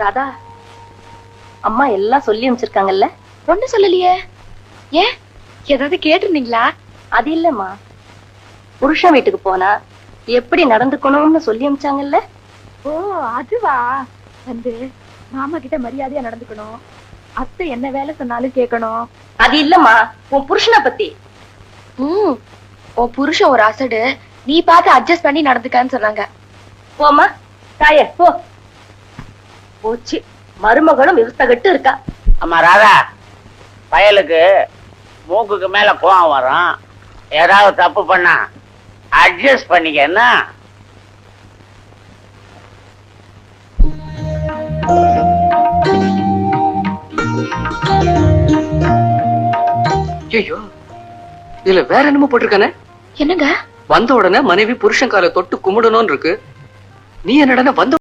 ராதா அம்மா எல்லாம் சொல்லி அமைச்சிருக்காங்கல்ல ஒண்ணு சொல்லலையே. ஏன்? ஏதாவது கேட்டிருந்தீங்களா? அது இல்லம்மா. புருஷன் வீட்டுக்கு போனா எப்படி நடந்துக்கணும்னு சொல்லி அமைச்சாங்கல்ல ஓ அதுவா? வந்து மாமா கிட்ட மரியாதையா நடந்துக்கணும். அத்தை என்ன வேலை சொன்னாலும் கேட்கணும். அது இல்லம்மா உன் புருஷனை பத்தி. ம் உன் புருஷன் ஒரு அசடு. நீ பார்த்து அட்ஜஸ்ட் பண்ணி நடந்துக்கன்னு சொன்னாங்க. போம்மா தாயே போ. போச்சு. மருமகளும் விவசாயிட்டு இருக்கா. அம்மா ராதா பயலுக்கு மூக்குக்கு மேல கோவம் வரும். ஏதாவது தப்பு பண்ணா அட்ஜஸ்ட் பண்ணிக்க என்ன? ஐயோ இதுல வேற என்னமோ போட்டிருக்கானே? என்னங்க? வந்த உடனே மனைவி புருஷன் காலை தொட்டு கும்பிடணும்னு இருக்கு. நீ என்னடா வந்த